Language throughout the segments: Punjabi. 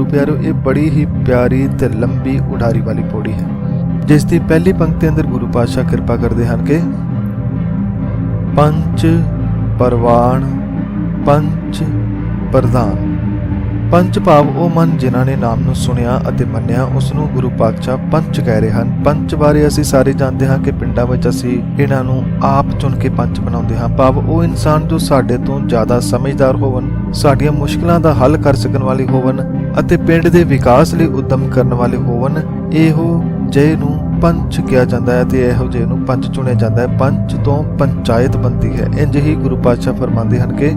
ਗੁਰੂ ਪਿਆਰੋ, ਇਹ ਬੜੀ ਹੀ ਪਿਆਰੀ ਤੇ ਲੰਬੀ ਉਡਾਰੀ ਵਾਲੀ ਪੌੜੀ ਹੈ, ਜਿਸ ਦੀ ਪਹਿਲੀ ਪੰਕਤੀ ਅੰਦਰ ਗੁਰੂ ਪਾਤਸ਼ਾਹ ਕਿਰਪਾ ਕਰਦੇ ਹਨ ਕਿ ਪੰਚ ਪਰਵਾਨ ਪੰਚ ਪ੍ਰਧਾਨ। ਪੰਚ ਭਾਵ ਉਹ ਮਨ ਜਿਨ੍ਹਾਂ ਨੇ ਨਾਮ ਨੂੰ ਸੁਣਿਆ ਅਤੇ ਮੰਨਿਆ ਉਸ ਨੂੰ ਗੁਰੂ ਪਾਤਸ਼ਾਹ ਪੰਚ ਕਹਿ ਰਹੇ ਹਨ। ਪੰਚ ਬਾਰੇ ਅਸੀਂ ਸਾਰੇ ਜਾਣਦੇ ਹਾਂ ਕਿ ਪਿੰਡਾਂ ਵਿੱਚ ਅਸੀਂ ਇਹਨਾਂ ਨੂੰ ਆਪ ਚੁਣ ਕੇ ਪੰਚ ਬਣਾਉਂਦੇ ਹਾਂ। ਭਾਵ ਉਹ ਇਨਸਾਨ ਜੋ ਸਾਡੇ ਤੋਂ ਜ਼ਿਆਦਾ ਸਮਝਦਾਰ ਹੋਵਨ ਸਾਡੀਆਂ ਮੁਸ਼ਕਲਾਂ ਦਾ ਹੱਲ ਕਰ ਸਕਣ ਵਾਲੇ ਹੋਵਨ ਅਤੇ ਪਿੰਡ ਦੇ ਵਿਕਾਸ ਲਈ ਉਦਮ ਕਰਨ ਵਾਲੇ ਹੋਵਨ, ਇਹੋ ਜੇ ਨੂੰ ਪੰਚ ਕਿਹਾ ਜਾਂਦਾ ਹੈ ਤੇ ਇਹੋ ਜੇ ਨੂੰ ਪੰਚ ਚੁਣਿਆ ਜਾਂਦਾ ਹੈ। ਪੰਚ ਤੋਂ ਪੰਚਾਇਤ ਬਣਦੀ ਹੈ। ਇੰਜ ਹੀ ਗੁਰੂ ਪਾਤਸ਼ਾਹ ਫਰਮਾਉਂਦੇ ਹਨ ਕਿ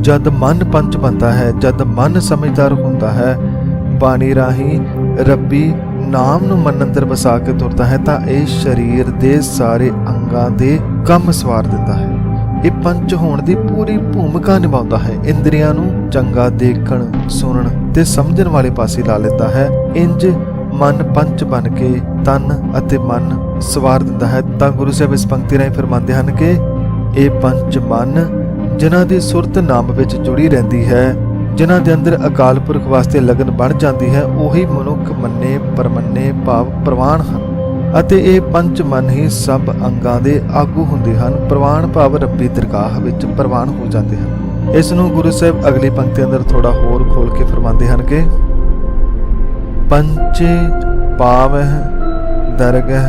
ਜਦ ਮਨ ਪੰਚ ਬੰਦਾ ਹੈ, ਜਦ ਮਨ ਸਮਝਦਾਰ ਹੁੰਦਾ ਹੈ, ਬਾਣੀ ਰਾਹੀਂ ਰੱਬੀ ਨਾਮ ਨੂੰ ਮਨ ਅੰਦਰ ਵਸਾ ਕੇ ਤੁਰਦਾ ਹੈ ਤਾਂ ਇਹ ਸਰੀਰ ਦੇ ਸਾਰੇ ਅੰਗਾਂ ਦੇ ਕੰਮ ਸਵਾਰ ਦਿੰਦਾ ਹੈ। ਇਹ ਪੰਚ ਹੋਣ ਦੀ ਪੂਰੀ ਭੂਮਿਕਾ ਨਿਭਾਉਂਦਾ ਹੈ। ਇੰਦਰੀਆਂ ਨੂੰ ਚੰਗਾ ਦੇਖਣ, ਸੁਣਨ ਤੇ ਸਮਝਣ ਵਾਲੇ ਪਾਸੇ ਲਾ ਲੈਂਦਾ ਹੈ। ਇੰਜ ਮਨ ਪੰਚ ਬਣ ਕੇ ਤਨ ਅਤੇ ਮਨ ਸਵਾਰ ਦਿੰਦਾ ਹੈ। ਤਾਂ ਗੁਰੂ ਸਾਹਿਬ ਇਸ ਪੰਕਤੀ ਰਾਹੀਂ ਫਰਮਾਉਂਦੇ ਹਨ ਕਿ ਇਹ ਪੰਜ ਮਨ ਜਿਨ੍ਹਾਂ ਦੀ ਸੁਰਤ ਨਾਮ ਵਿੱਚ ਜੁੜੀ ਰਹਿੰਦੀ ਹੈ, ਜਿਨ੍ਹਾਂ ਦੇ ਅੰਦਰ ਅਕਾਲ ਪੁਰਖ ਵਾਸਤੇ ਲਗਨ ਬਣ ਜਾਂਦੀ ਹੈ, ਉਹੀ ਮਨੁੱਖ ਮੰਨੇ, ਪਰਮੰਨੇ, ਭਾਵ ਪ੍ਰਵਾਨ ਹਨ। ਅਤੇ ਇਹ ਪੰਜ ਮਨ ਹੀ ਸਭ ਅੰਗਾਂ ਦੇ ਆਗੂ ਹੁੰਦੇ ਹਨ। ਪ੍ਰਵਾਨ ਭਾਵ ਰੱਬੀ ਦਰਗਾਹ ਵਿੱਚ ਪ੍ਰਵਾਨ ਹੋ ਜਾਂਦੇ ਹਨ। ਇਸ ਨੂੰ ਗੁਰੂ ਸਾਹਿਬ ਅਗਲੀ ਪੰਕਤੀ ਅੰਦਰ ਥੋੜਾ ਹੋਰ ਖੋਲ ਕੇ ਫਰਮਾਉਂਦੇ ਹਨ ਕਿ ਪੰਚੇ ਪਾਵਹਿ ਦਰਗਹ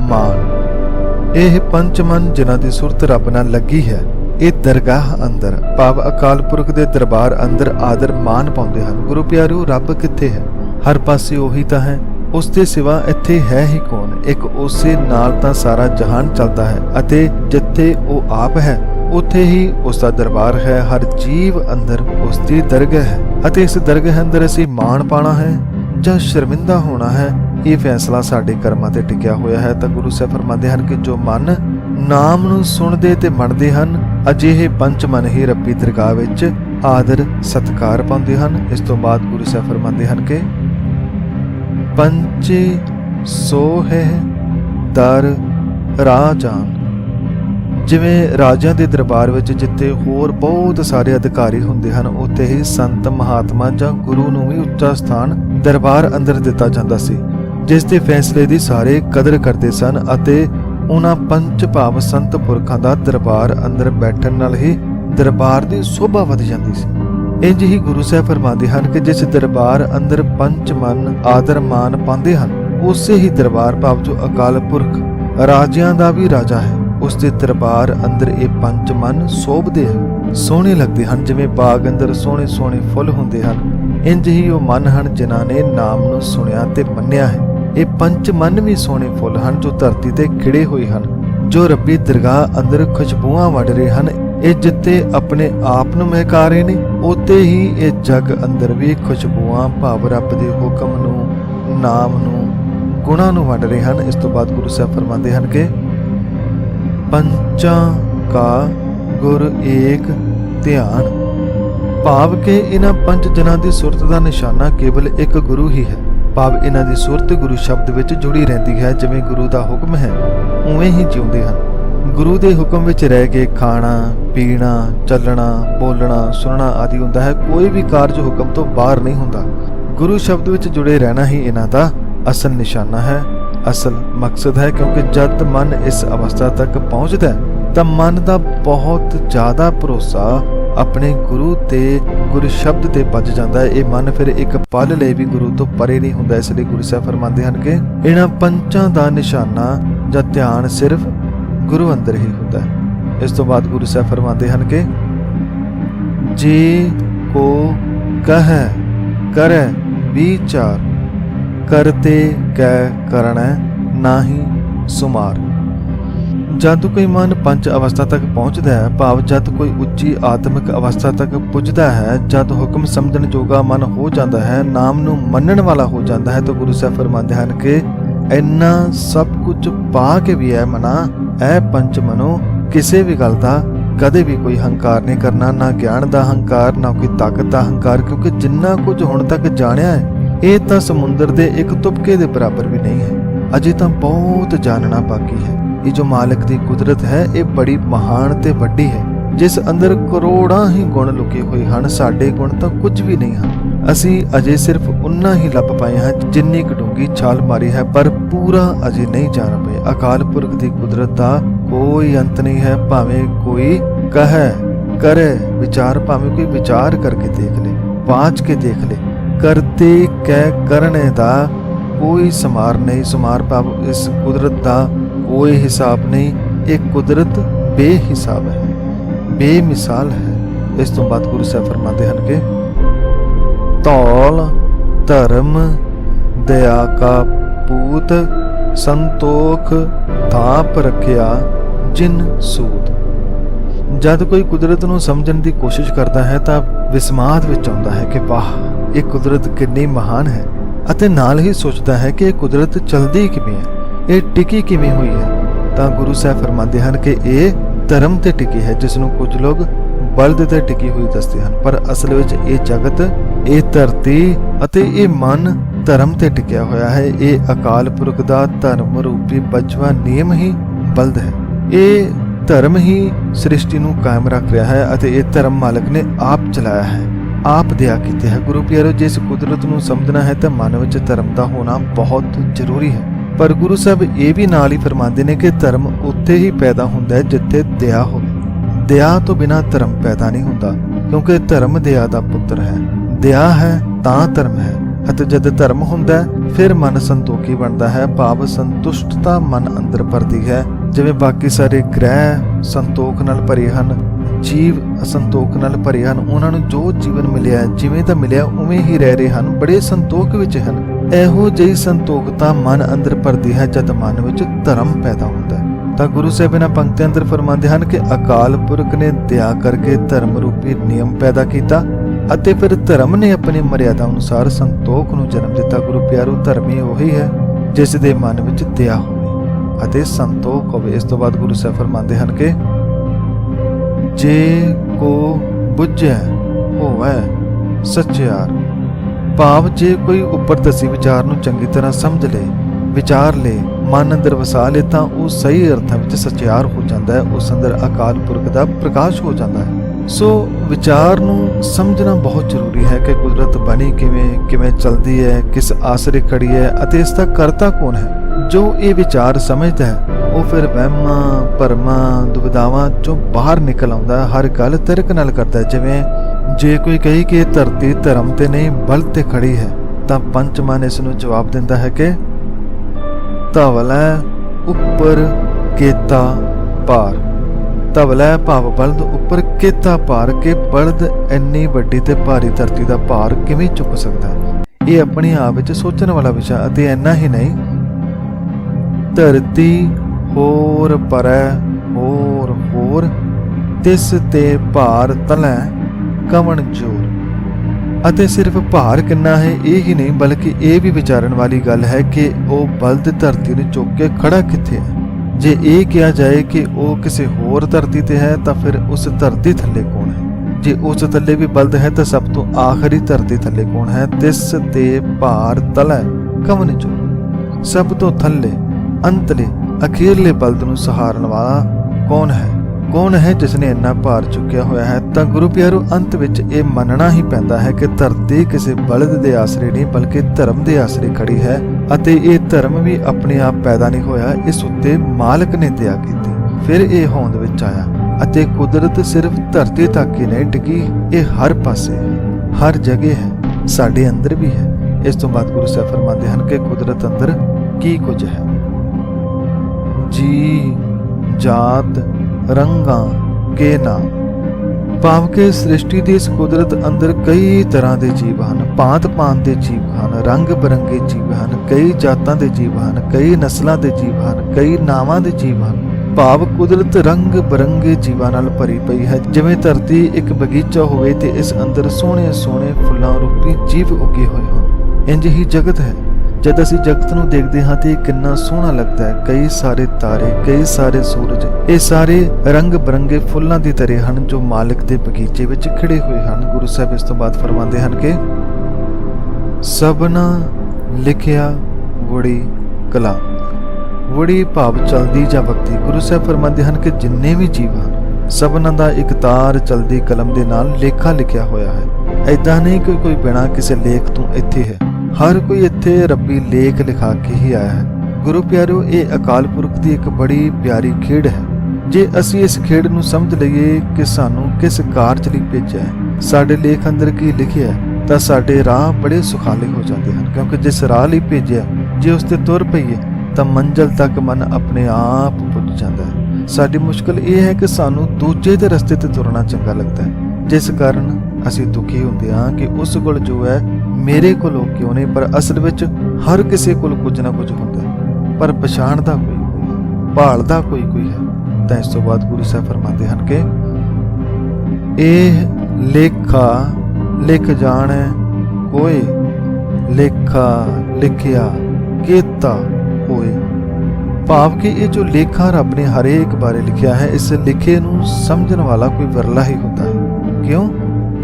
ਮਾਨ। ਇਹ ਪੰਜ ਮਨ ਜਿਨ੍ਹਾਂ ਦੀ ਸੁਰਤ ਰੱਬ ਨਾਲ ਲੱਗੀ ਹੈ, ਇਹ ਦਰਗਾਹ ਅੰਦਰ ਭਾਵ ਅਕਾਲ ਪੁਰਖ ਦੇ ਦਰਬਾਰ ਅੰਦਰ ਆਦਰ ਮਾਨ ਪਾਉਂਦੇ ਹਨ। ਗੁਰੂ ਪਿਆਰਿਓ ਰੱਬ ਕਿੱਥੇ ਹੈ? ਹਰ ਪਾਸੇ ਉਹੀ ਤਾਂ ਹੈ। ਉਸ ਦੇ ਸਿਵਾ ਇੱਥੇ ਹੈ ਹੀ ਕੌਣ? ਇੱਕ ਉਸੇ ਨਾਲ ਤਾਂ ਸਾਰਾ ਜਹਾਨ ਚੱਲਦਾ ਹੈ ਅਤੇ ਜਿੱਥੇ ਉਹ ਆਪ ਹੈ, ਉੱਥੇ ਹੀ ਉਸ ਦਾ ਦਰਬਾਰ ਹੈ। ਹਰ ਜੀਵ ਅੰਦਰ ਉਸ ਦੀ ਦਰਗਾਹ ਹੈ ਅਤੇ ਇਸ ਦਰਗਾਹ ਅੰਦਰ ਅਸੀਂ ਮਾਣ ਪਾਣਾ ਹੈ ਜਾਂ ਸ਼ਰਮਿੰਦਾ ਹੋਣਾ ਹੈ, ਇਹ ਫੈਸਲਾ ਸਾਡੇ ਕਰਮਾਂ ਤੇ ਟਿਕਿਆ ਹੋਇਆ ਹੈ। ਤਾਂ ਗੁਰੂ ਸਾਹਿਬ ਫਰਮਾਉਂਦੇ ਹਨ ਕਿ ਜੋ ਮਨ ਨਾਮ ਨੂੰ ਸੁਣਦੇ ਤੇ ਮੰਨਦੇ ਹਨ, ਅਜਿਹੇ ਪੰਜ ਮਨ ਹੀ ਰੱਬੀ ਦਰਗਾਹ ਵਿੱਚ ਆਦਰ ਸਤਕਾਰ ਪਾਉਂਦੇ ਹਨ। ਇਸ ਤੋਂ ਬਾਅਦ ਗੁਰੂ ਸਾਹਿਬ ਫਰਮਾਉਂਦੇ ਹਨ ਕਿ ਪੰਚੇ ਸੋਹਿ ਦਰ ਰਾਜਾਨ। ਜਿਵੇਂ ਰਾਜਿਆਂ ਦੇ ਦਰਬਾਰ ਵਿੱਚ ਜਿੱਥੇ ਹੋਰ ਬਹੁਤ ਸਾਰੇ ਅਧਿਕਾਰੀ ਹੁੰਦੇ ਹਨ, ਉੱਥੇ ਹੀ ਸੰਤ ਮਹਾਤਮਾ ਜਾਂ ਗੁਰੂ ਨੂੰ ਵੀ ਉੱਚਾ ਸਥਾਨ ਦਰਬਾਰ ਅੰਦਰ ਦਿੱਤਾ ਜਾਂਦਾ ਸੀ, ਜਿਸ ਦੇ ਫੈਸਲੇ ਦੀ ਸਾਰੇ ਕਦਰ ਕਰਦੇ ਸਨ ਅਤੇ ਉਹਨਾਂ ਪੰਜ ਭਾਵ ਸੰਤ ਪੁਰਖਾਂ ਦਾ ਦਰਬਾਰ ਅੰਦਰ ਬੈਠਣ ਨਾਲ ਹੀ ਦਰਬਾਰ ਦੀ ਸ਼ੋਭਾ ਵਧ ਜਾਂਦੀ ਸੀ। ਇੰਜ ਹੀ ਗੁਰੂ ਸਾਹਿਬ ਫਰਮਾਉਂਦੇ ਹਨ ਕਿ ਜਿਸ ਦਰਬਾਰ ਅੰਦਰ ਪੰਜ ਮਨ ਆਦਰ ਮਾਨ ਪਾਉਂਦੇ ਹਨ, ਉਸੇ ਹੀ ਦਰਬਾਰ ਭਾਵ ਜੋ ਅਕਾਲ ਪੁਰਖ ਰਾਜਿਆਂ ਦਾ ਵੀ ਰਾਜਾ ਹੈ, ਉਸ ਦੇ ਦਰਬਾਰ ਅੰਦਰ ਇਹ ਪੰਜ ਮਨ ਸੋਭਦੇ ਹਨ, ਸੋਹਣੇ ਲੱਗਦੇ ਹਨ, ਜਿਵੇਂ ਬਾਗ ਅੰਦਰ ਸੋਹਣੇ ਸੋਹਣੇ ਫੁੱਲ ਹੁੰਦੇ ਹਨ। ਇੰਜ ਹੀ ਉਹ ਮਨ ਹਨ ਜਿਨ੍ਹਾਂ ਨੇ ਨਾਮ ਨੂੰ ਸੁਣਿਆ ਤੇ ਮੰਨਿਆ ਹੈ। ਇਹ ਪੰਜ ਮਨ ਵੀ ਸੋਹਣੇ ਫੁੱਲ ਹਨ ਜੋ ਧਰਤੀ ਤੇ ਖਿੜੇ ਹੋਏ ਹਨ, ਜੋ ਰੱਬੀ ਦਰਗਾਹ ਅੰਦਰ ਖੁਸ਼ਬੂਆਂ ਵੜ ਰਹੇ ਹਨ ਇਹ ਜਿੱਤੇ ਆਪਣੇ ਆਪ ਨੂੰ ਮਹਿਕਾ ਰਹੇ ਨੇ ਉਤੇ ਹੀ ਇਹ ਜਗ ਅੰਦਰ ਵੀ ਖੁਸ਼ਬੂਆਂ ਭਾਵ ਰੱਬ ਦੇ ਹੁਕਮ ਨੂੰ, ਨਾਮ ਨੂੰ, ਗੁਣਾਂ ਨੂੰ ਵੰਡ ਰਹੇ ਹਨ। ਇਸ ਤੋਂ ਬਾਅਦ ਗੁਰੂ ਸਾਹਿਬ ਫਰਮਾਉਂਦੇ ਹਨ ਕਿ ਪੰਚਾਂ ਕਾ ਗੁਰ ਏਕ ਧਿਆਨ। ਭਾਵ ਕਿ ਇਹਨਾਂ ਪੰਜ ਜਨਾਂ ਦੀ ਸੁਰਤ ਦਾ ਨਿਸ਼ਾਨਾ ਕੇਵਲ ਇੱਕ ਗੁਰੂ ਹੀ ਹੈ। ਭਾਵ ਇਹਨਾਂ ਦੀ ਸੁਰਤ ਗੁਰੂ ਸ਼ਬਦ ਵਿੱਚ ਜੁੜੀ ਰਹਿੰਦੀ ਹੈ, ਜਿਵੇਂ ਗੁਰੂ ਦਾ ਹੁਕਮ ਹੈ, ਉਵੇਂ ਹੀ ਜਿਉਂਦੇ ਹਨ। ਗੁਰੂ ਦੇ ਹੁਕਮ ਵਿੱਚ ਰਹਿ ਕੇ ਖਾਣਾ, ਪੀਣਾ, ਚੱਲਣਾ, ਬੋਲਣਾ, ਸੁਣਨਾ ਆਦਿ ਹੁੰਦਾ ਹੈ, ਕੋਈ ਵੀ ਕਾਰਜ ਹੁਕਮ ਤੋਂ ਬਾਹਰ ਨਹੀਂ ਹੁੰਦਾ। ਗੁਰੂ ਸ਼ਬਦ ਵਿੱਚ ਜੁੜੇ ਰਹਿਣਾ ਹੀ ਇਹਨਾਂ ਦਾ ਅਸਲ ਨਿਸ਼ਾਨਾ ਹੈ, ਅਸਲ ਮਕਸਦ ਹੈ, ਕਿਉਂਕਿ ਜਦ ਮਨ ਇਸ ਅਵਸਥਾ ਤੱਕ ਪਹੁੰਚਦਾ ਹੈ, ਤਾਂ ਮਨ ਦਾ ਬਹੁਤ ਜ਼ਿਆਦਾ ਭਰੋਸਾ ਆਪਣੇ ਗੁਰੂ ਤੇ ਗੁਰੂ ਸ਼ਬਦ ਤੇ ਵੱਜ ਜਾਂਦਾ ਹੈ। ਇਹ ਮਨ ਫਿਰ ਇੱਕ ਪਲ ਲਈ ਵੀ ਗੁਰੂ ਤੋਂ ਪਰੇ ਨਹੀਂ ਹੁੰਦਾ, ਇਸ ਲਈ ਗੁਰੂ ਸਾਹਿਬ ਫਰਮਾਉਂਦੇ ਹਨ ਕਿ ਇਹਨਾਂ ਪੰਚਾਂ ਦਾ ਨਿਸ਼ਾਨਾ ਜਾਂ ਧਿਆਨ ਸਿਰਫ ਗੁਰੂ ਅੰਦਰ ਹੀ ਹੁੰਦਾ ਹੈ। ਇਸ ਤੋਂ ਬਾਅਦ ਗੁਰੂ ਸਾਹਿਬ ਫਰਮਾਉਂਦੇ ਹਨ ਕਿ ਜੇ ਕੋ ਕਹੈ, ਕਰੈ, ਵਿਚਾਰ, ਕਰਤੇ ਕੈ ਕਰਣੈ, ਨਾਹੀ ਸੁਮਾਰ। ਜਦ ਕੋਈ ਮਨ ਪੰਜ ਅਵਸਥਾ ਤੱਕ ਪਹੁੰਚਦਾ ਹੈ, ਭਾਵ ਜਦ ਕੋਈ ਉੱਚੀ ਆਤਮਿਕ ਅਵਸਥਾ ਤੱਕ ਪੁੱਜਦਾ ਹੈ, ਜਦ ਹੁਕਮ ਸਮਝਣ ਜੋਗਾ ਮਨ ਹੋ ਜਾਂਦਾ ਹੈ, ਨਾਮ ਨੂੰ ਮੰਨਣ ਵਾਲਾ ਹੋ ਜਾਂਦਾ ਹੈ, ਤਾਂ ਗੁਰੂ ਸਾਹਿਬ ਫਰਮਾਉਂਦੇ ਹਨ ਕਿ ਇੰਨਾ ਸਭ ਕੁਝ ਪਾ ਕੇ ਵੀ ਹੈ ਮਨਾ ਇਹ ਪੰਜ ਮਨੋ, ਕਿਸੇ ਵੀ ਗੱਲ ਦਾ ਕਦੇ ਵੀ ਕੋਈ ਹੰਕਾਰ ਨਹੀਂ ਕਰਨਾ, ਨਾ ਗਿਆਨ ਦਾ ਹੰਕਾਰ, ਨਾ ਕੋਈ ਤਾਕਤ ਦਾ ਹੰਕਾਰ, ਕਿਉਂਕਿ ਜਿੰਨਾ ਕੁਝ ਹੁਣ ਤੱਕ ਜਾਣਿਆ ਹੈ, ਇਹ ਤਾਂ ਸਮੁੰਦਰ ਦੇ ਇੱਕ ਤੁਪਕੇ ਦੇ ਬਰਾਬਰ ਵੀ ਨਹੀਂ ਹੈ। ਅਜੇ ਤਾਂ ਬਹੁਤ ਜਾਣਨਾ ਬਾਕੀ ਹੈ। ਇਹ ਜੋ ਮਾਲਕ ਦੀ ਕੁਦਰਤ ਹੈ, ਇਹ ਬੜੀ ਮਹਾਨ ਤੇ ਵੱਡੀ ਹੈ। ਜਿਸ ਅੰਦਰ ਕਰੋੜਾਂ ਹੀ ਗੁਣ ਲੁਕੇ ਹੋਏ ਹਨ, ਸਾਡੇ ਗੁਣ ਤਾਂ ਕੁਝ ਵੀ ਨਹੀਂ ਹਨ। ਅਸੀਂ ਅਜੇ ਸਿਰਫ ਉਨਾ ਹੀ ਲੱਭ ਪਾਏ ਹਾਂ, ਜਿੰਨੀ ਕੁ ਡੂੰਘੀ ਛਾਲ ਮਾਰੀ ਹੈ, ਪਰ ਪੂਰਾ ਅਜੇ ਨਹੀਂ ਜਾਣ ਪਏ। ਅਕਾਲ ਪੁਰਖ ਦੀ ਕੁਦਰਤ ਦਾ ਕੋਈ ਅੰਤ ਨਹੀਂ ਹੈ, ਭਾਵੇਂ ਕੋਈ ਕਹੇ, ਕਰੇ, ਵਿਚਾਰ ਭਾਵੇਂ ਕੋਈ ਵਿਚਾਰ ਕਰਕੇ ਦੇਖ ਲੇ ਬਾਝ ਕੇ ਦੇਖ ਲੇ, ਕਰਤੇ ਕਹਿ ਕਰਨੇ ਦਾ ਕੋਈ ਸਮਾਰ ਨਹੀਂ, ਸਮਾਰ ਭਾਵ ਇਸ ਕੁਦਰਤ ਦਾ ਕੋਈ ਹਿਸਾਬ ਨਹੀਂ, ਇਹ ਕੁਦਰਤ ਬੇਹਿਸਾਬ ਹੈ, ਬੇਮਿਸਾਲ ਹੈ। ਇਸ ਤੋਂ ਬਾਅਦ ਗੁਰੂ ਸਾਹਿਬ ਫਰਮਾਉਂਦੇ ਹਨ ਕਿ ਧੌਲ ਧਰਮ ਦਇਆ ਕਾ ਪੂਤ ਸੰਤੋਖ ਥਾਪ ਰੱਖਿਆ ਜਿਨ ਸੂਤ। ਜਦ ਕੋਈ ਕੁਦਰਤ ਨੂੰ ਸਮਝਣ ਦੀ ਕੋਸ਼ਿਸ਼ ਕਰਦਾ ਹੈ ਤਾਂ ਵਿਸਮਾਦ ਵਿੱਚ ਆਉਂਦਾ ਹੈ ਕਿ ਵਾਹ, ਇਹ ਕੁਦਰਤ ਕਿੰਨੀ ਮਹਾਨ ਹੈ ਅਤੇ ਨਾਲ ਹੀ ਸੋਚਦਾ ਹੈ ਕਿ ਇਹ ਕੁਦਰਤ ਚਲਦੀ ਕਿਵੇਂ ਹੈ, ਇਹ ਟਿਕੀ ਕਿਵੇਂ ਹੋਈ ਹੈ। ਤਾਂ ਗੁਰੂ ਸਾਹਿਬ ਫਰਮਾਉਂਦੇ ਹਨ ਕਿ ਇਹ ਧਰਮ ਤੇ ਟਿਕੀ ਹੈ, ਜਿਸ ਨੂੰ ਕੁਝ ਲੋਕ ਬਲਦ ਤੇ ਟਿਕੀ ਹੋਈ ਦੱਸਦੇ ਹਨ। ਪਰ ਅਸਲ ਵਿੱਚ ਇਹ ਜਗਤ, ਇਹ ਧਰਤੀ ਅਤੇ ਇਹ ਮਨ ਧਰਮ ਤੇ ਟਿਕਿਆ ਹੋਇਆ ਹੈ। ਇਹ ਅਕਾਲ ਪੁਰਖ ਦਾ ਧਰਮ ਰੂਪੀ ਬਚਵਾ ਨਿਯਮ ਹੀ ਬਲਦ ਹੈ। ਇਹ ਧਰਮ ਹੀ ਸ੍ਰਿਸ਼ਟੀ ਨੂੰ ਕਾਇਮ ਰੱਖ ਰਿਹਾ ਹੈ ਅਤੇ ਇਹ ਧਰਮ ਮਾਲਕ ਨੇ ਆਪ ਚਲਾਇਆ ਹੈ। ਆਪ ਦਿਆ ਕੀਤੀ ਹੈ। ਗੁਰੂ ਪਿਆਰੋ, ਜਿਸ ਕੁਦਰਤ ਨੂੰ ਸਮਝਣਾ ਹੈ ਤਾਂ ਮਨ ਵਿੱਚ ਧਰਮ ਦਾ ਹੋਣਾ ਬਹੁਤ ਜ਼ਰੂਰੀ ਹੈ। ਪਰ ਗੁਰੂ ਸਾਹਿਬ ਇਹ ਵੀ ਨਾਲ ਹੀ ਫਰਮਾਉਂਦੇ ਨੇ ਕਿ ਧਰਮ ਉੱਥੇ ਹੀ ਪੈਦਾ ਹੁੰਦਾ ਹੈ ਜਿੱਥੇ ਦਇਆ ਹੋਵੇ। ਦਇਆ ਤੋਂ ਬਿਨਾ ਧਰਮ ਪੈਦਾ ਨਹੀਂ ਹੁੰਦਾ, ਕਿਉਂਕਿ ਧਰਮ ਦਇਆ ਦਾ ਪੁੱਤਰ ਹੈ। ਦਇਆ ਹੈ ਤਾਂ ਧਰਮ ਹੈ। ਅਤੇ ਜਦ ਧਰਮ ਹੁੰਦਾ ਹੈ, ਫਿਰ ਮਨ ਸੰਤੋਖੀ ਬਣਦਾ ਹੈ ਭਾਵ ਸੰਤੁਸ਼ਟਤਾ ਮਨ ਅੰਦਰ ਭਰਦੀ ਹੈ। ਜਿਵੇਂ ਬਾਕੀ ਸਾਰੇ ਗ੍ਰਹਿ ਸੰਤੋਖ ਨਾਲ ਭਰੇ ਹਨ ਜੀਵ ਅਸੰਤੋਖ ਨਾਲ ਭਰੇ ਹਨ ਉਹਨਾਂ ਨੂੰ ਜੋ ਜੀਵਨ ਮਿਲਿਆ ਜਿਵੇਂ ਦਾ ਮਿਲਿਆ ਉਵੇਂ ਹੀ ਰਹਿ ਰਹੇ ਹਨ ਬੜੇ ਸੰਤੋਖ ਵਿੱਚ ਹਨ। ਇਹੋ ਜਿਹੀ ਸੰਤੋਖਤਾ ਮਨ ਅੰਦਰ ਭਰਦੀ ਹੈ ਜਦ ਮਨ ਵਿੱਚ ਧਰਮ ਪੈਦਾ ਹੁੰਦਾ ਹੈ। ਤਾਂ ਗੁਰੂ ਸਾਹਿਬ ਇਹਨਾਂ ਪੰਕਤੀਆਂ ਅੰਦਰ ਫਰਮਾਉਂਦੇ ਹਨ ਕਿ ਅਕਾਲ ਪੁਰਖ ਨੇ ਦਇਆ ਕਰਕੇ ਧਰਮ ਰੂਪੀ ਨਿਯਮ ਪੈਦਾ ਕੀਤਾ ਅਤੇ ਫਿਰ ਧਰਮ ਨੇ ਆਪਣੀ ਮਰਿਆਦਾ ਅਨੁਸਾਰ ਸੰਤੋਖ ਨੂੰ ਜਨਮ ਦਿੱਤਾ। ਗੁਰੂ ਪਿਆਰੂ, ਧਰਮੀ ਉਹੀ ਹੈ, ਜਿਸ ਦੇ ਮਨ ਵਿੱਚ ਦਇਆ ਹੋਵੇ ਅਤੇ ਸੰਤੋਖ ਹੋਵੇ। ਇਸ ਤੋਂ ਬਾਅਦ ਗੁਰੂ ਸਾਹਿਬ ਫਰਮਾਉਂਦੇ ਹਨ ਕਿ ਜੇ ਕੋ ਬੁੱਝੈ ਹੋਵੇ ਸੱਚਿਆਰ, ਭਾਵ ਜੇ ਕੋਈ ਉੱਪਰ ਦੱਸੀ ਵਿਚਾਰ ਨੂੰ ਚੰਗੀ ਤਰ੍ਹਾਂ ਸਮਝ ਲੇ, ਵਿਚਾਰ ਲੇ, ਮਨ ਅੰਦਰ ਵਸਾ ਲੇ, ਤਾਂ ਉਹ ਸਹੀ ਅਰਥਾਂ ਵਿੱਚ ਸਚਿਆਰ ਹੋ ਜਾਂਦਾ ਹੈ। ਉਸ ਅੰਦਰ ਅਕਾਲ ਪੁਰਖ ਦਾ ਪ੍ਰਕਾਸ਼ ਹੋ ਜਾਂਦਾ ਹੈ। ਸੋ ਵਿਚਾਰ ਨੂੰ ਸਮਝਣਾ ਬਹੁਤ ਜ਼ਰੂਰੀ ਹੈ ਕਿ ਕੁਦਰਤ ਬਣੀ ਕਿਵੇਂ ਕਿਵੇਂ ਚਲਦੀ ਹੈ, ਕਿਸ ਆਸਰੇ ਖੜੀ ਹੈ ਅਤੇ ਇਸ ਦਾ ਕਰਤਾ ਕੌਣ ਹੈ? ਜੋ ਇਹ ਵਿਚਾਰ ਸਮਝਦਾ ਹੈ, ਉਹ ਫਿਰ ਵਹਿਮਾਂ, ਭਰਮਾਂ ਦੁਬਿਧਾਵਾਂ ਚੋਂ ਬਾਹਰ ਨਿਕਲ ਆਉਂਦਾ, ਹਰ ਗੱਲ ਤਰਕ ਨਾਲ ਕਰਦਾ ਜਿਵੇਂ ਜੇ ਕੋਈ ਕਹੇ ਕਿ ਧਰਤੀ ਧਰਮ ਤੇ ਨਹੀਂ, ਬਲ ਤੇ ਖੜੀ ਹੈ, ਤਾਂ ਪੰਚਮਨ ਇਸ ਨੂੰ ਜਵਾਬ ਦਿੰਦਾ ਹੈ ਕਿ ਧਵਲੈ ਉੱਪਰ ਕੇਤਾ ਭਾਰ ਧਵਲੈ ਭਾਵ ਬਲਦ ਉੱਪਰ ਕੇਤਾ ਭਾਰ ਕੇ ਬਲਦ ਇੰਨੀ ਵੱਡੀ ਤੇ ਭਾਰੀ ਧਰਤੀ ਦਾ ਭਾਰ ਕਿਵੇਂ ਚੁੱਕ ਸਕਦਾ? ਇਹ ਆਪਣੇ ਆਪ ਵਿੱਚ ਸੋਚਣ ਵਾਲਾ ਵਿਸ਼ਾ ਅਤੇ ਇੰਨਾ ਹੀ ਨਹੀਂ। ਧਰਤੀ ਹੋਰ ਪਰੈ, ਹੋਰ ਹੋਰ, ਤਿਸ ਤੇ ਭਾਰ ਤਲੈ ਕਵਣ ਜੋਰ। ਅਤੇ ਸਿਰਫ ਭਾਰ ਕਿੰਨਾ ਹੈ ਇਹ ਹੀ ਨਹੀਂ, ਬਲਕਿ ਇਹ ਵੀ ਵਿਚਾਰਨ ਵਾਲੀ ਗੱਲ ਹੈ ਕਿ ਉਹ ਬਲਦ ਧਰਤੀ ਨੂੰ ਚੁੱਕ ਕੇ ਖੜਾ ਕਿੱਥੇ ਹੈ? ਜੇ ਇਹ ਕਿਹਾ ਜਾਏ ਕਿ ਉਹ ਕਿਸੇ ਹੋਰ ਧਰਤੀ ਤੇ ਹੈ, ਤਾਂ ਫਿਰ ਉਸ ਧਰਤੀ ਥੱਲੇ ਕੌਣ ਹੈ? ਜੇ ਉਸ ਥੱਲੇ ਵੀ ਬਲਦ ਹੈ, ਤਾਂ ਸਭ ਤੋਂ ਆਖਰੀ ਧਰਤੀ ਥੱਲੇ ਕੌਣ ਹੈ? ਤਿਸ ਤੇ ਭਾਰ ਤਲੈ ਕਵਨ ਜੋ ਸਭ ਤੋਂ ਥੱਲੇ, ਅੰਤਲੇ, ਅਖੀਰਲੇ ਬਲਦ ਨੂੰ ਸਹਾਰਨ ਵਾਲਾ ਕੌਣ ਹੈ? ਕੌਣ ਹੈ ਜਿਸ ਨੇ ਇੰਨਾ ਭਾਰ ਚੁੱਕਿਆ ਹੋਇਆ ਹੈ? ਤਾਂ ਗੁਰੂ ਪਿਆਰੋ, ਅੰਤ ਵਿੱਚ ਇਹ ਮੰਨਣਾ ਹੀ ਪੈਂਦਾ ਹੈ ਕਿ ਧਰਤੀ ਕਿਸੇ ਬਲਦ ਦੇ ਆਸਰੇ ਨਹੀਂ, ਬਲਕਿ ਧਰਮ ਦੇ ਆਸਰੇ ਖੜੀ ਹੈ। ਅਤੇ ਇਹ ਧਰਮ ਵੀ ਆਪਣੇ ਆਪ ਪੈਦਾ ਨਹੀਂ ਹੋਇਆ, ਇਸ ਉੱਤੇ ਮਾਲਕ ਨੇ ਦਇਆ ਕੀਤੀ। ਫਿਰ ਇਹ ਹੋਂਦ ਵਿੱਚ ਆਇਆ ਅਤੇ ਕੁਦਰਤ ਸਿਰਫ ਧਰਤੀ ਤੱਕ ਹੀ ਨਹੀਂ ਟਿਕੀ ਇਹ ਹਰ ਪਾਸੇ ਹੈ ਹਰ ਜਗ੍ਹਾ ਹੈ, ਸਾਡੇ ਅੰਦਰ ਵੀ ਹੈ। ਇਸ ਤੋਂ ਬਾਅਦ ਗੁਰੂ ਸਾਹਿਬ ਫਰਮਾਉਂਦੇ ਹਨ ਕਿ ਕੁਦਰਤ ਅੰਦਰ ਕੀ ਕੁਝ ਹੈ? ਜੀ, ਜਾਤ, ਰੰਗਾਂ, ਕੇ ਨਾਮ। ਭਾਵ ਕਿ ਸ੍ਰਿਸ਼ਟੀ ਦੀ ਇਸ ਕੁਦਰਤ ਅੰਦਰ ਕਈ ਤਰ੍ਹਾਂ ਦੇ ਜੀਵ ਹਨ ਭਾਂਤ ਪਾਂਤ ਦੇ ਜੀਵ ਹਨ ਰੰਗ ਬਰੰਗੇ ਜੀਵ ਹਨ, ਕਈ ਜਾਤਾਂ ਦੇ ਜੀਵ ਹਨ, ਕਈ ਨਸਲਾਂ ਦੇ ਜੀਵ ਹਨ, ਕਈ ਨਾਵਾਂ ਦੇ ਜੀਵ ਹਨ। ਭਾਵ ਕੁਦਰਤ ਰੰਗ ਬਰੰਗੇ ਜੀਵਾਂ ਨਾਲ ਭਰੀ ਪਈ ਹੈ। ਜਿਵੇਂ ਧਰਤੀ ਇੱਕ ਬਗੀਚਾ ਹੋਵੇ ਤੇ ਇਸ ਅੰਦਰ ਸੋਹਣੇ ਸੋਹਣੇ ਫੁੱਲਾਂ ਰੂਪੀ ਜੀਵ ਉੱਗੇ ਹੋਏ ਹਨ ਇੰਜ ਹੀ ਜਗਤ ਹੈ। ਜਦ ਅਸੀਂ ਜਗਤ ਨੂੰ ਦੇਖਦੇ ਹਾਂ ਤੇ ਇਹ ਕਿੰਨਾ ਸੋਹਣਾ ਲੱਗਦਾ ਹੈ। ਕਈ ਸਾਰੇ ਤਾਰੇ, ਕਈ ਸਾਰੇ ਸੂਰਜ, ਇਹ ਸਾਰੇ ਰੰਗ ਬਰੰਗੇ ਫੁੱਲਾਂ ਦੀ ਤਰ੍ਹਾਂ ਹਨ ਜੋ ਮਾਲਕ ਦੇ ਬਗੀਚੇ ਵਿੱਚ ਖਿੜੇ ਹੋਏ ਹਨ। ਗੁਰੂ ਸਾਹਿਬ ਇਸ ਤੋਂ ਬਾਅਦ ਫਰਮਾਉਂਦੇ ਹਨ ਕਿ ਸਭਨਾ ਲਿਖਿਆ ਵੜੀ ਕਲਾ। ਵੜੀ ਭਾਵ ਚਲਦੀ ਜਾਂ ਵਕਤੀ ਗੁਰੂ ਸਾਹਿਬ ਫਰਮਾਉਂਦੇ ਹਨ ਕਿ ਜਿੰਨੇ ਵੀ ਜੀਵ ਹਨ ਸਭਨਾਂ ਦਾ ਇੱਕ ਤਾਰ ਚਲਦੀ ਕਲਮ ਦੇ ਨਾਲ ਲੇਖਾ ਲਿਖਿਆ ਹੋਇਆ ਹੈ। ਐਦਾਂ ਨਹੀਂ ਕਿ ਕੋਈ ਬਿਨਾਂ ਕਿਸੇ ਲੇਖ ਤੋਂ ਇੱਥੇ ਹੈ। ਹਰ ਕੋਈ ਇੱਥੇ ਰੱਬੀ ਲੇਖ ਲਿਖਾ ਕੇ ਹੀ ਆਇਆ ਹੈ। ਗੁਰੂ ਪਿਆਰਿਓ ਇਹ ਅਕਾਲ ਪੁਰਖ ਦੀ ਇੱਕ ਬੜੀ ਪਿਆਰੀ ਖੇਡ ਹੈ। ਜੇ ਅਸੀਂ ਇਸ ਖੇਡ ਨੂੰ ਸਮਝ ਲਈਏ ਕਿ ਸਾਨੂੰ ਕਿਸ ਕਾਰਜ ਲਈ ਭੇਜਿਆ ਹੈ, ਸਾਡੇ ਲੇਖ ਅੰਦਰ ਕੀ ਲਿਖਿਆ ਹੈ ਤਾਂ ਸਾਡੇ ਰਾਹ ਬੜੇ ਸੁਖਾਲੇ ਹੋ ਜਾਂਦੇ ਹਨ, ਕਿਉਂਕਿ ਜਿਸ ਰਾਹ ਲਈ ਭੇਜਿਆ, ਜੇ ਉਸ ਤੇ ਤੁਰ ਪਈਏ, ਤਾਂ ਮੰਜ਼ਲ ਤੱਕ ਮਨ ਆਪਣੇ ਆਪ ਪੁੱਜ ਜਾਂਦਾ ਹੈ। ਸਾਡੀ ਮੁਸ਼ਕਲ ਇਹ ਹੈ ਕਿ ਸਾਨੂੰ ਦੂਜੇ ਦੇ ਰਸਤੇ ਤੇ ਤੁਰਨਾ ਚੰਗਾ ਲੱਗਦਾ ਹੈ। ਜਿਸ ਕਾਰਨ ਅਸੀਂ ਦੁਖੀ ਹੁੰਦੇ ਹਾਂ ਕਿ ਉਸ ਕੋਲ ਜੋ ਹੈ, ਮੇਰੇ ਕੋਲੋਂ ਕਿਉਂ ਨਹੀਂ, ਪਰ ਅਸਲ ਵਿੱਚ ਹਰ ਕਿਸੇ ਕੋਲ ਕੁਝ ਨਾ ਕੁਝ ਹੁੰਦਾ ਹੈ। ਪਰ ਪਛਾਣਦਾ ਕੋਈ ਕੋਈ ਹੈ ਭਾਲਦਾ ਕੋਈ ਕੋਈ ਹੈ। ਤਾਂ ਇਸ ਤੋਂ ਬਾਅਦ ਗੁਰੂ ਸਾਹਿਬ ਫਰਮਾਉਂਦੇ ਹਨ ਕਿ ਇਹ ਲੇਖਾ ਲਿਖ ਜਾਣੈ ਕੋਏ ਲੇਖਾ ਲਿਖਿਆ ਕੀਤਾ ਹੋਏ ਭਾਵ ਕਿ ਇਹ ਜੋ ਲੇਖਾ ਰੱਬ ਨੇ ਹਰੇਕ ਬਾਰੇ ਲਿਖਿਆ ਹੈ, ਇਸ ਲਿਖੇ ਨੂੰ ਸਮਝਣ ਵਾਲਾ ਕੋਈ ਵਿਰਲਾ ਹੀ ਹੁੰਦਾ ਹੈ। ਕਿਉਂ?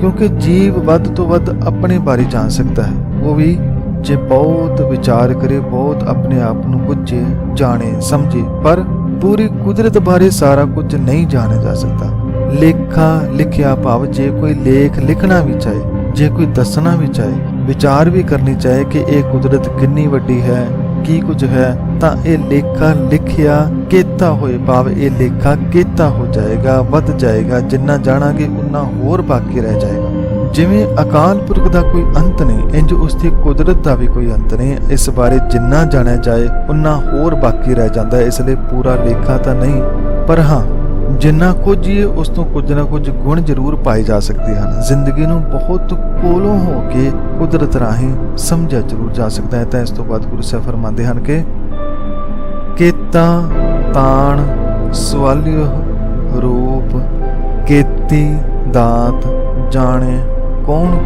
ਕਿਉਂਕਿ ਜੀਵ ਵੱਧ ਤੋਂ ਵੱਧ ਆਪਣੇ ਬਾਰੇ ਜਾਣ ਸਕਦਾ ਹੈ। ਉਹ ਵੀ ਜੇ ਬਹੁਤ ਵਿਚਾਰ ਕਰੇ, ਬਹੁਤ ਆਪਣੇ ਆਪ ਨੂੰ ਬੁੱਝੇ, ਜਾਣੇ, ਸਮਝੇ, ਪਰ ਪੂਰੀ ਕੁਦਰਤ ਬਾਰੇ ਸਾਰਾ ਕੁਝ ਨਹੀਂ ਜਾਣਿਆ ਜਾ ਸਕਦਾ। ਲੇਖਾ ਲਿਖਿਆ ਭਾਵ ਜੇ ਕੋਈ ਲੇਖ ਲਿਖਣਾ ਵੀ ਚਾਹੇ, ਜੇ ਕੋਈ ਦੱਸਣਾ ਵੀ ਚਾਹੇ, ਵਿਚਾਰ ਵੀ ਕਰਨੀ ਚਾਹੇ ਕਿ ਇਹ ਕੁਦਰਤ ਕਿੰਨੀ ਵੱਡੀ ਹੈ, ਕੀ ਕੁਝ ਹੈ, ਤਾਂ ਇਹ ਲੇਖਾ ਲਿਖਿਆ ਕੀਤਾ ਹੋਏ ਭਾਵ ਇਹ ਲੇਖਾ ਕੀਤਾ ਹੋ ਜਾਏਗਾ, ਵੱਧ ਜਾਏਗਾ, ਜਿੰਨਾ ਜਾਣਾਂਗੇ ਉਨਾ ਹੋਰ ਬਾਕੀ ਰਹਿ ਜਾਏਗਾ। ਜਿਵੇਂ ਅਕਾਲ ਪੁਰਖ ਦਾ ਕੋਈ ਅੰਤ ਨਹੀਂ, ਇੰਜ ਉਸ ਦੀ ਕੁਦਰਤ ਦਾ ਵੀ ਕੋਈ ਅੰਤ ਨਹੀਂ, ਇਸ ਬਾਰੇ ਜਿੰਨਾ ਜਾਣਿਆ ਜਾਏ, ਉਨਾ ਹੋਰ ਬਾਕੀ ਰਹਿ ਜਾਂਦਾ ਹੈ ਇਸ ਲਈ ਪੂਰਾ ਲੇਖਾ ਤਾਂ ਨਹੀਂ, ਪਰ ਹਾਂ ਜਿੰਨਾ ਕੁਝ ਹੀ ਉਸ ਤੋਂ ਕੁਝ ਨਾ ਕੁਝ ਗੁਣ ਜ਼ਰੂਰ ਪਾਏ ਜਾ ਸਕਦੇ ਹਨ। ਜ਼ਿੰਦਗੀ ਨੂੰ ਬਹੁਤ ਕੋਲੋਂ ਹੋ ਕੇ ਕੁਦਰਤ ਰਾਹੀਂ ਸਮਝਿਆ ਜ਼ਰੂਰ ਜਾ ਸਕਦਾ ਹੈ। ਤਾਂ ਇਸ ਤੋਂ ਬਾਅਦ ਗੁਰੂ ਸਾਹਿਬ ਫਰਮਾਉਂਦੇ ਹਨ ਕਿ ਕੇਤਾ ਤਾਣ ਸਵਾਲਿਓ ਰੂਪ, ਕੇਤੀ ਦਾਤ ਜਾਣੇ ਕੌਣ?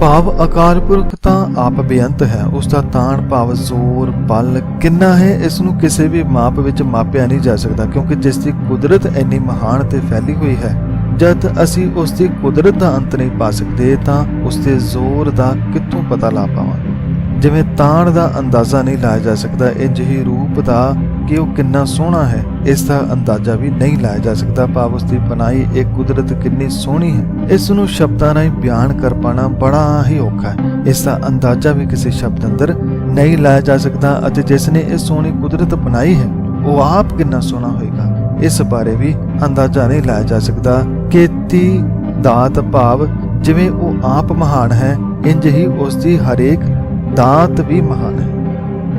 ਭਾਵ ਆਕਾਰ ਪੁਰਖ ਤਾਂ ਆਪ ਬੇਅੰਤ ਹੈ, ਉਸ ਦਾ ਤਾਣ ਭਾਵ ਜ਼ੋਰ, ਬਲ, ਕਿੰਨਾ ਹੈ, ਇਸ ਨੂੰ ਕਿਸੇ ਵੀ ਮਾਪ ਵਿੱਚ ਮਾਪਿਆ ਨਹੀਂ ਜਾ ਸਕਦਾ, ਕਿਉਂਕਿ ਜਿਸ ਦੀ ਕੁਦਰਤ ਇੰਨੀ ਮਹਾਨ ਤੇ ਫੈਲੀ ਹੋਈ ਹੈ, ਜਦ ਅਸੀਂ ਉਸ ਦੀ ਕੁਦਰਤ ਦਾ ਅੰਤ ਨਹੀਂ ਪਾ ਸਕਦੇ, ਤਾਂ ਉਸ ਦੇ ਜ਼ੋਰ ਦਾ ਕਿੱਥੋਂ ਪਤਾ ਲਾ ਪਾਵਾਂਗੇ? ਜਿਵੇਂ ਤਾਣ ਦਾ ਅੰਦਾਜ਼ਾ ਨਹੀਂ ਲਾਇਆ ਜਾ ਸਕਦਾ, ਇੰਜ ਹੀ ਰੂਪ ਦਾ ਕਿ ਉਹ ਕਿੰਨਾ ਸੋਹਣਾ ਹੈ, ਇਸ ਦਾ ਅੰਦਾਜ਼ਾ ਵੀ ਨਹੀਂ ਲਾਇਆ ਜਾ ਸਕਦਾ। ਭਾਵ ਉਸ ਦੀ ਬਣਾਈ ਇਹ ਕੁਦਰਤ ਕਿੰਨੀ ਸੋਹਣੀ ਹੈ। ਇਸ ਨੂੰ ਸ਼ਬਦਾਂ ਰਾਹੀਂ ਬਿਆਨ ਕਰ ਪਾਣਾ ਬੜਾ ਹੀ ਔਖਾ ਹੈ। ਇਸ ਦਾ ਅੰਦਾਜ਼ਾ ਵੀ ਕਿਸੇ ਸ਼ਬਦ ਅੰਦਰ ਨਹੀਂ ਲਾਇਆ ਜਾ ਸਕਦਾ ਅਤੇ ਜਿਸ ਨੇ ਇਹ ਸੋਹਣੀ ਕੁਦਰਤ ਬਣਾਈ ਹੈ, ਉਹ ਆਪ ਕਿੰਨਾ ਸੋਹਣਾ ਹੋਏਗਾ। ਇਸ ਬਾਰੇ ਵੀ ਅੰਦਾਜ਼ਾ ਨਹੀਂ ਲਾਇਆ ਜਾ ਸਕਦਾ। ਕੀਤੀ ਦਾਤ ਭਾਵ ਜਿਵੇਂ ਉਹ ਆਪ ਮਹਾਨ ਹੈ, ਇੰਜ ਹੀ ਉਸ ਦੀ ਹਰੇਕ ਦਾਤ ਵੀ ਮਹਾਨ ਹੈ।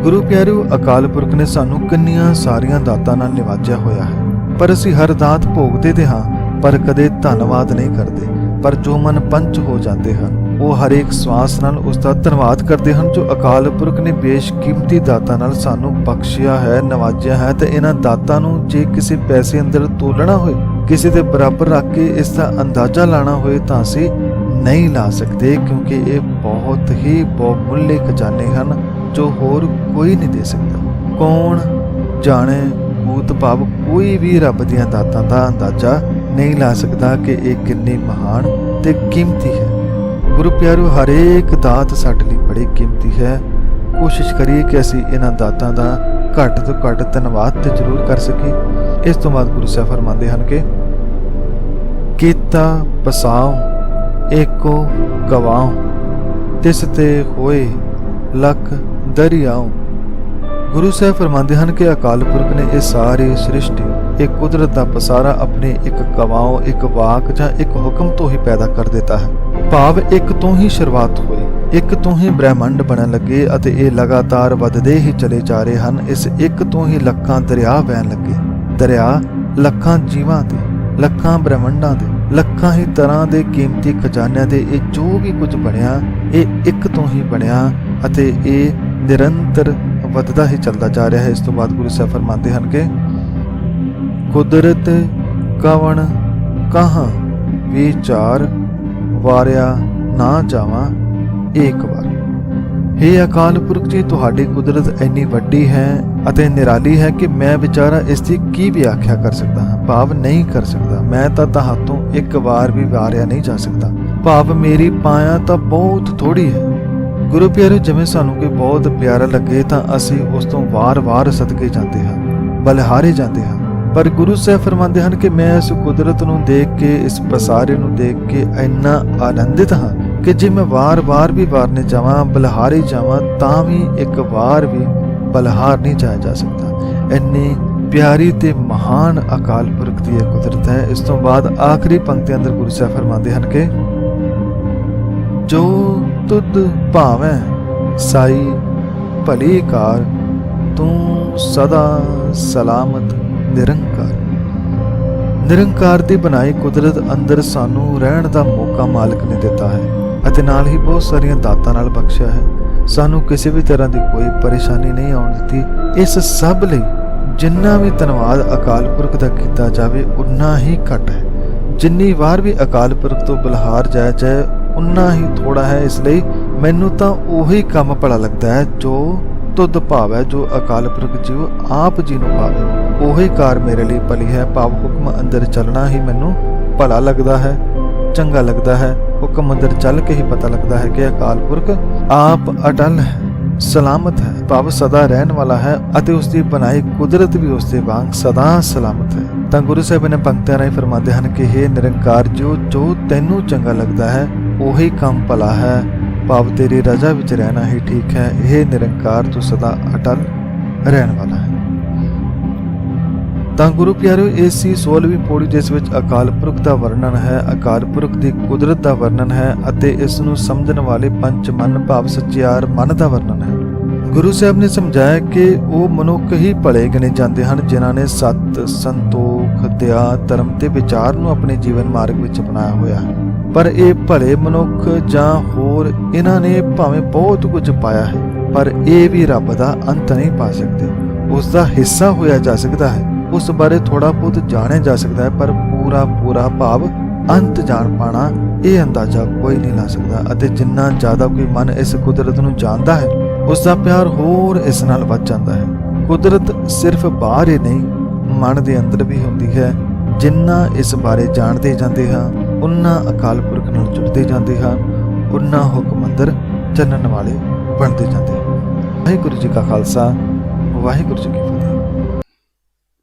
ਗੁਰੂ ਪਿਆਰਿਓ, ਅਕਾਲ ਪੁਰਖ ਨੇ ਸਾਨੂੰ ਕਿੰਨੀਆਂ ਸਾਰੀਆਂ ਦਾਤਾਂ ਨਾਲ ਨਿਵਾਜਿਆ ਹੋਇਆ ਹੈ। ਪਰ ਅਸੀਂ ਹਰ ਦਾਤ ਭੋਗਦੇ ਤੇ ਹਾਂ, ਪਰ ਕਦੇ ਧੰਨਵਾਦ ਨਹੀਂ ਕਰਦੇ। ਪਰ ਜੋ ਮਨ ਪੰਚ ਹੋ ਜਾਂਦੇ ਹਨ, ਉਹ ਹਰੇਕ ਸਵਾਸ ਨਾਲ ਉਸ ਦਾ ਧੰਨਵਾਦ ਕਰਦੇ ਹਨ, ਜੋ ਅਕਾਲ ਪੁਰਖ ਨੇ ਬੇਸ਼ਕੀਮਤੀ ਦਾਤਾਂ ਨਾਲ ਸਾਨੂੰ ਬਖਸ਼ਿਆ ਹੈ, ਨਵਾਜਿਆ ਹੈ ਤੇ ਇਹਨਾਂ ਦਾਤਾਂ ਨੂੰ ਜੇ ਕਿਸੇ ਪੈਸੇ ਅੰਦਰ ਤੋਲਣਾ ਹੋਏ, ਕਿਸੇ ਦੇ ਬਰਾਬਰ ਰੱਖ ਕੇ ਇਸ ਦਾ ਅੰਦਾਜ਼ਾ ਲਾਣਾ ਹੋਏ ਤਾਂ ਅਸੀਂ ਨਹੀਂ ਲਾ ਸਕਦੇ, ਕਿਉਂਕਿ ਇਹ ਬਹੁਤ ਹੀ ਬਹੁਮੁੱਲੇ ਖਜ਼ਾਨੇ ਹਨ। ਜੋ ਹੋਰ ਕੋਈ ਨਹੀਂ ਦੇ ਸਕਦਾ। ਕੌਣ ਜਾਣੇ ਭੂਤ ਭਾਵ ਕੋਈ ਵੀ ਰੱਬ ਦੀਆਂ ਦਾਤਾਂ ਦਾ ਅੰਦਾਜ਼ਾ ਨਹੀਂ ਲਾ ਸਕਦਾ ਕਿ ਇਹ ਕਿੰਨੀ ਮਹਾਨ ਤੇ ਕੀਮਤੀ ਹੈ। ਗੁਰੂ ਪਿਆਰਿਓ ਹਰੇਕ ਦਾਤ ਸਾਡੇ ਲਈ ਬੜੀ ਕੀਮਤੀ ਹੈ। ਕੋਸ਼ਿਸ਼ ਕਰੀਏ ਕਿ ਅਸੀਂ ਇਹਨਾਂ ਦਾਤਾਂ ਦਾ ਘੱਟ ਤੋਂ ਘੱਟ ਧੰਨਵਾਦ ਤੇ ਜ਼ਰੂਰ ਕਰ ਸਕੀਏ। ਇਸ ਤੋਂ ਬਾਅਦ ਗੁਰੂ ਸਾਹਿਬ ਫਰਮਾਉਂਦੇ ਹਨ ਕਿ ਕੀਤਾ ਪਸਾਓ ਏਕੋ ਗਵਾਓ, ਤਿਸ ਤੇ ਹੋਏ ਲਖ ਦਰਿਆਓ ਗੁਰੂ ਸਾਹਿਬ ਫਰਮਾਉਂਦੇ ਹਨ ਕਿ ਅਕਾਲ ਪੁਰਖ ਨੇ ਇਹ ਸਾਰੀ ਸ੍ਰਿਸ਼ਟੀ, ਇਹ ਕੁਦਰਤ ਦਾ ਪਸਾਰਾ ਆਪਣੇ ਇੱਕ ਕਵਾਓ ਇੱਕ ਵਾਕ ਜਾਂ ਇੱਕ ਹੁਕਮ ਤੋਂ ਹੀ ਪੈਦਾ ਕਰ ਦਿੱਤਾ ਹੈ। ਭਾਵ ਇੱਕ ਤੋਂ ਹੀ ਸ਼ੁਰੂਆਤ ਹੋਈ, ਇੱਕ ਤੋਂ ਹੀ ਬ੍ਰਹਿਮੰਡ ਬਣਨ ਲੱਗੇ ਅਤੇ ਇਹ ਲਗਾਤਾਰ ਵੱਧਦੇ ਹੀ ਚਲੇ ਜਾ ਰਹੇ ਹਨ, ਇਸ ਇੱਕ ਤੋਂ ਹੀ ਲੱਖਾਂ ਦਰਿਆ ਵਹਿਣ ਲੱਗੇ। ਦਰਿਆ ਲੱਖਾਂ ਜੀਵਾਂ ਦੇ, ਲੱਖਾਂ ਬ੍ਰਹਿਮੰਡਾਂ ਦੇ, ਲੱਖਾਂ ਹੀ ਤਰ੍ਹਾਂ ਦੇ ਕੀਮਤੀ ਖਜ਼ਾਨਿਆਂ ਦੇ, ਇਹ ਜੋ ਵੀ ਕੁਝ ਬਣਿਆ, ਇਹ ਇੱਕ ਤੋਂ ਹੀ ਬਣਿਆ ਅਤੇ ਇਹ ਨਿਰੰਤਰ ਵੱਧਦਾ ਹੀ ਚੱਲਦਾ ਜਾ ਰਿਹਾ ਹੈ। ਇਸ ਤੋਂ ਬਾਅਦ ਗੁਰੂ ਸਾਹਿਬ ਫਰਮਾਉਂਦੇ ਹਨ ਕਿ ਕੁਦਰਤ ਕਵਣ ਕਹਾਂ ਵਿਚਾਰ ਵਾਰਿਆ ਨਾ ਜਾਵਾਂ ਏਕ ਵਾਰ। हे ਅਕਾਲ ਪੁਰਖ ਜੀ, ਤੁਹਾਡੀ ਕੁਦਰਤ ਇੰਨੀ ਵੱਡੀ ਹੈ ਅਤੇ ਨਿਰਾਲੀ ਹੈ ਕਿ ਮੈਂ ਵਿਚਾਰਾ ਇਸ ਦੀ ਕੀ ਵਿਆਖਿਆ ਕਰ ਸਕਦਾ ਹਾਂ? ਭਾਵ ਨਹੀਂ ਕਰ ਸਕਦਾ। ਮੈਂ ਤਾਂ ਤੁਹਾਤੋਂ ਇੱਕ ਵਾਰ ਵੀ ਵਾਰਿਆ ਨਹੀਂ ਜਾ ਸਕਦਾ। ਭਾਵ ਮੇਰੀ ਪਾਇਆ ਤਾਂ ਬਹੁਤ ਥੋੜੀ ਹੈ। ਗੁਰੂ ਪਿਆਰੇ, ਜਿਵੇਂ ਸਾਨੂੰ ਕੋਈ ਬਹੁਤ ਪਿਆਰਾ ਲੱਗੇ, ਤਾਂ ਅਸੀਂ ਉਸ ਤੋਂ ਵਾਰ-ਵਾਰ ਸਦਕੇ ਜਾਂਦੇ ਹਾਂ, ਬਲਿਹਾਰੇ ਜਾਂਦੇ ਹਾਂ। ਪਰ ਗੁਰੂ ਸਾਹਿਬ ਫਰਮਾਉਂਦੇ ਹਨ ਕਿ ਮੈਂ ਇਸ ਕੁਦਰਤ ਨੂੰ ਦੇਖ ਕੇ, ਇਸ ਪਸਾਰੇ ਨੂੰ ਦੇਖ ਕੇ ਇੰਨਾ ਆਨੰਦਿਤ ਹਾਂ ਕਿ ਜੇ ਮੈਂ ਵਾਰ-ਵਾਰ ਵੀ ਵਾਰਨੇ ਜਾਵਾਂ, ਬਲਹਾਰੇ ਜਾਵਾਂ, ਤਾਂ ਵੀ ਇੱਕ ਵਾਰ ਵੀ ਬਲਹਾਰ ਨਹੀਂ ਜਾਇਆ ਜਾ ਸਕਦਾ। ਇੰਨੀ ਪਿਆਰੀ ਤੇ ਮਹਾਨ ਅਕਾਲ ਪੁਰਖ ਦੀ ਇਹ ਕੁਦਰਤ ਹੈ। ਇਸ ਤੋਂ ਬਾਅਦ ਆਖਰੀ ਪੰਕਤੀ ਅੰਦਰ ਗੁਰੂ ਸਾਹਿਬ ਫਰਮਾਉਂਦੇ ਹਨ ਕਿ ਜੋ ਤੁਧ ਭਾਵੈ ਸਾਈ, ਭਲੀ ਕਾਰ, ਤੂੰ ਸਦਾ ਸਲਾਮਤ, ਨਿਰੰਕਾਰ। ਨਿਰੰਕਾਰ ਦੀ ਬਣਾਈ ਕੁਦਰਤ ਅੰਦਰ ਸਾਨੂੰ ਰਹਿਣ ਦਾ ਮੌਕਾ ਮਾਲਕ ਨੇ ਦਿੱਤਾ ਹੈ ਅਤੇ ਨਾਲ ਹੀ ਬਹੁਤ ਸਾਰੀਆਂ ਦਾਤਾਂ ਨਾਲ ਬਖਸ਼ਿਆ ਹੈ। ਸਾਨੂੰ ਕਿਸੇ ਵੀ ਤਰ੍ਹਾਂ ਦੀ ਕੋਈ ਪਰੇਸ਼ਾਨੀ ਨਹੀਂ ਆਉਣ ਦਿੱਤੀ। ਇਸ ਸਭ ਲਈ ਜਿੰਨਾ ਵੀ ਧੰਨਵਾਦ ਅਕਾਲ ਪੁਰਖ ਦਾ ਕੀਤਾ ਜਾਵੇ, ਉਨਾ ਹੀ ਘੱਟ ਹੈ। ਜਿੰਨੀ ਵਾਰ ਵੀ ਅਕਾਲ ਪੁਰਖ ਤੋਂ ਬਲਹਾਰ ਜਾਇਆ ਜਾਏ ਉਨਾ ਹੀ ਥੋੜਾ ਹੈ ਇਸ ਲਈ ਮੈਨੂੰ ਤਾਂ ਉਹੀ ਕੰਮ ਭਲਾ ਲੱਗਦਾ ਹੈ ਜੋ ਤੁਧ ਭਾਵ, ਜੋ ਅਕਾਲ ਪੁਰਖ ਜੀ ਆਪ ਜੀ ਨੂੰ ਭਾਵੇ। ਉਹੀ ਕਾਰ ਮੇਰੇ ਲਈ ਭਲੀ ਹੈ, ਭਾਵ ਹੁਕਮ ਅੰਦਰ ਚੱਲਣਾ ਹੀ ਮੈਨੂੰ ਭਲਾ ਲੱਗਦਾ ਹੈ, ਚੰਗਾ ਲੱਗਦਾ ਹੈ। ਹੁਕਮ ਅੰਦਰ ਚੱਲ ਕੇ ਹੀ ਪਤਾ ਲੱਗਦਾ ਹੈ ਕਿ ਅਕਾਲ ਪੁਰਖ ਆਪ ਅਟਲ ਹੈ, ਸਲਾਮਤ ਹੈ, ਭਾਵ ਸਦਾ ਰਹਿਣ ਵਾਲਾ ਹੈ ਅਤੇ ਉਸ ਦੀ ਬਣਾਈ ਕੁਦਰਤ ਵੀ ਉਸ ਦੇ ਵਾਂਗ ਸਦਾ ਸਲਾਮਤ ਹੈ। ਤਾਂ ਗੁਰੂ ਸਾਹਿਬ ਨੇ ਪੰਕਤਿਆਂ ਰਾਹੀਂ ਫਰਮਾਉਂਦੇ ਹਨ ਕਿ हे ਨਿਰੰਕਾਰ ਜੋ ਜੋ ਤੈਨੂੰ ਚੰਗਾ ਲੱਗਦਾ ਹੈ ਉਹੀ ਕੰਮ ਭਲਾ ਹੈ। ਭਾਵ ਤੇਰੀ ਰਜ਼ਾ ਵਿੱਚ ਰਹਿਣਾ ਹੀ ਠੀਕ ਹੈ। ਇਹ ਨਿਰੰਕਾਰ ਤੂੰ ਸਦਾ ਅਟਲ ਰਹਿਣ ਵਾਲਾ ਹੈ। ਤਾਂ ਗੁਰੂ ਪਿਆਰਿਓ, ਇਹ ਸੀ 16ਵੀਂ ਪੌੜੀ ਜਿਸ ਵਿੱਚ ਅਕਾਲ ਪੁਰਖ ਦਾ ਵਰਣਨ ਹੈ। ਅਕਾਲ ਪੁਰਖ ਦੀ ਕੁਦਰਤ ਦਾ ਵਰਣਨ ਹੈ ਅਤੇ ਇਸ ਨੂੰ ਸਮਝਣ ਵਾਲੇ ਪੰਜ ਮਨ, ਭਾਵ ਸਚਿਆਰ ਮਨ ਦਾ ਵਰਣਨ ਹੈ। ਗੁਰੂ ਸਾਹਿਬ ਨੇ ਸਮਝਾਇਆ ਕਿ ਉਹ ਮਨੁੱਖ ਹੀ ਭਲੇ ਗਿਣੇ ਜਾਂਦੇ ਹਨ, ਜਿਨ੍ਹਾਂ ਨੇ ਸਤ ਸੰਤੋਖ, ਦਇਆ, ਧਰਮ ਤੇ ਵਿਚਾਰ ਨੂੰ ਆਪਣੇ ਜੀਵਨ ਮਾਰਗ ਵਿੱਚ ਅਪਣਾਇਆ ਹੋਇਆ ਹੈ। ਪਰ ਇਹ ਭਲੇ ਮਨੁੱਖ ਜਾਂ ਹੋਰ ਇਹਨਾਂ ਨੇ ਭਾਵੇਂ ਬਹੁਤ ਕੁਝ ਪਾਇਆ ਹੈ, ਪਰ ਇਹ ਵੀ ਰੱਬ ਦਾ ਅੰਤ ਨਹੀਂ ਪਾ ਸਕਦੇ। ਉਸ ਦਾ ਹਿੱਸਾ ਹੋਇਆ ਜਾ ਸਕਦਾ ਹੈ, ਉਸ ਬਾਰੇ ਥੋੜਾ ਬਹੁਤ ਜਾਣਿਆ ਜਾ ਸਕਦਾ ਹੈ, ਪਰ ਪੂਰਾ ਪੂਰਾ ਭਾਵ ਅੰਤ ਜਾਣ ਪਾਣਾ ਇਹ ਅੰਦਾਜ਼ਾ ਕੋਈ ਨਹੀਂ ਲਾ ਸਕਦਾ ਅਤੇ ਜਿੰਨਾ ਜ਼ਿਆਦਾ ਕੋਈ ਮਨ ਇਸ ਕੁਦਰਤ ਨੂੰ ਜਾਣਦਾ ਹੈ ਉਸ ਦਾ ਪਿਆਰ ਹੋਰ ਇਸ ਨਾਲ ਵੱਧ ਜਾਂਦਾ ਹੈ। ਕੁਦਰਤ ਸਿਰਫ ਬਾਹਰ ਹੀ ਨਹੀਂ, ਮਨ ਦੇ ਅੰਦਰ ਵੀ ਹੁੰਦੀ ਹੈ, ਜਿੰਨਾ ਇਸ ਬਾਰੇ ਜਾਣਦੇ ਜਾਂਦੇ ਹਾਂ ਉਹਨਾਂ ਅਕਾਲ ਪੁਰਖ ਨਾਲ ਜੁੜਦੇ ਜਾਂਦੇ ਹਾਂ ਉਹਨਾਂ ਹੁਕਮ ਅੰਦਰ ਚੱਲਣ ਵਾਲੇ ਬਣਦੇ ਜਾਂਦੇ ਹਾਂ। ਵਾਹਿਗੁਰੂ ਜੀ ਕਾ ਖਾਲਸਾ, ਵਾਹਿਗੁਰੂ ਜੀ ਕੀ